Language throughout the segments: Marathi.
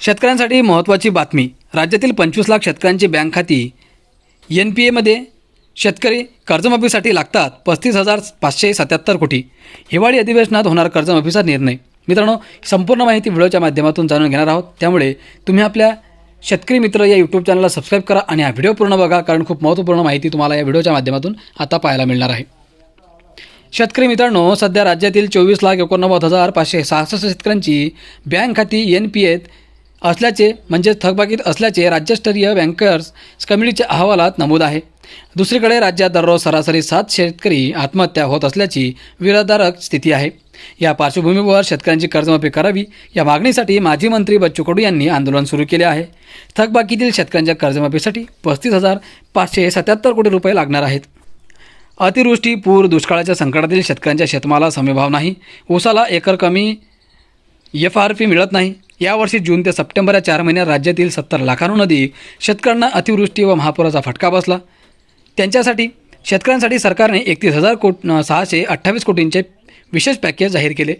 शेतकऱ्यांसाठी महत्त्वाची बातमी. राज्यातील पंचवीस लाख शेतकऱ्यांची बँक खाती. एन पी एमध्ये शेतकरी कर्जमाफीसाठी लागतात पस्तीस हजार पाचशे सत्याहत्तर कोटी. हिवाळी अधिवेशनात होणार कर्जमाफीचा निर्णय. मित्रांनो संपूर्ण माहिती व्हिडिओच्या माध्यमातून जाणून घेणार आहोत. त्यामुळे तुम्ही आपल्या शेतकरी मित्र या यूट्यूब चॅनलला सबस्क्राईब करा आणि हा व्हिडिओ पूर्ण बघा कारण खूप महत्त्वपूर्ण माहिती तुम्हाला या व्हिडिओच्या माध्यमातून आता पाहायला मिळणार आहे. शेतकरी मित्रांनो सध्या राज्यातील चोवीस लाख एकोणनव्वद हजार पाचशे सहासष्ट शेतकऱ्यांची बँक खाती एन पी एत असल्याचे म्हणजे थकबाकीत असल्याचे राज्यस्तरीय बँकर्स कमिटीच्या अहवालात नमूद आहे. दुसरीकडे राज्यात दररोज सरासरी सात शेतकरी आत्महत्या होत असल्याची विरोधारक स्थिती आहे. या पार्श्वभूमीवर शेतकऱ्यांची कर्जमाफी करावी या मागणीसाठी माजी मंत्री बच्चू कडू यांनी आंदोलन सुरू केले आहे. थकबाकीतील शेतकऱ्यांच्या कर्जमाफीसाठी पस्तीस हजार पाचशे सत्याहत्तर कोटी रुपये लागणार आहेत. अतिवृष्टी पूर दुष्काळाच्या संकटातील शेतकऱ्यांच्या शेतमाला समभाव नाही. ऊसाला एकर कमी एफ आर पी मिळत नाही. यावर्षी जून ते सप्टेंबर या चार महिन्यात राज्यातील सत्तर लाखांहून अधिक शेतकऱ्यांना अतिवृष्टी व महापुराचा फटका बसला. त्यांच्यासाठी शेतकऱ्यांसाठी सरकारने एकतीस हजार कोट सहाशे अठ्ठावीस कोटींचे विशेष पॅकेज जाहीर केले.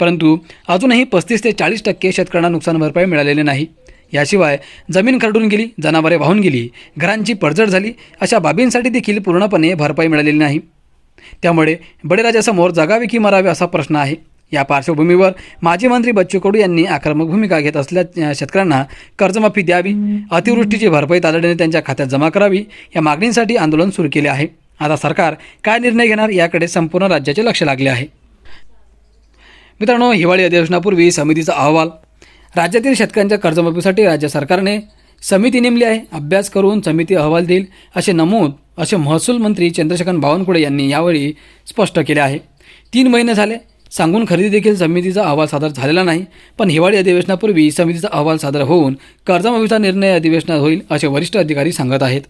परंतु अजूनही पस्तीस ते चाळीस टक्के शेतकऱ्यांना नुकसान भरपाई मिळालेली नाही. याशिवाय जमीन खरडून गेली जनावरे वाहून गेली घरांची पडझड झाली अशा बाबींसाठी देखील पूर्णपणे भरपाई मिळालेली नाही. त्यामुळे बळीराजासमोर जगावे की मरावे असा प्रश्न आहे. या पार्श्वभूमीवर माजी मंत्री बच्चू कडू यांनी आक्रमक भूमिका घेत असल्या शेतकऱ्यांना कर्जमाफी द्यावी अतिवृष्टीची भरपाई तातडीने त्यांच्या खात्यात जमा करावी या मागणीसाठी आंदोलन सुरू केले आहे. आता सरकार काय निर्णय घेणार याकडे संपूर्ण राज्याचे लक्ष लागले आहे. मित्रांनो हिवाळी अधिवेशनापूर्वी समितीचा अहवाल. राज्यातील शेतकऱ्यांच्या कर्जमाफीसाठी राज्य सरकारने समिती नेमली आहे. अभ्यास करून समिती अहवाल देईल असे नमूद असे महसूल मंत्री चंद्रशेखर बावनकुळे यांनी यावेळी स्पष्ट केले आहे. तीन महिने झाले सांगून खरेदी देखील समितीचा अहवाल सादर झालेला नाही पण हिवाळी अधिवेशनापूर्वी समितीचा अहवाल सादर होऊन कर्जमाफीचा निर्णय अधिवेशनात होईल असे वरिष्ठ अधिकारी सांगत आहेत.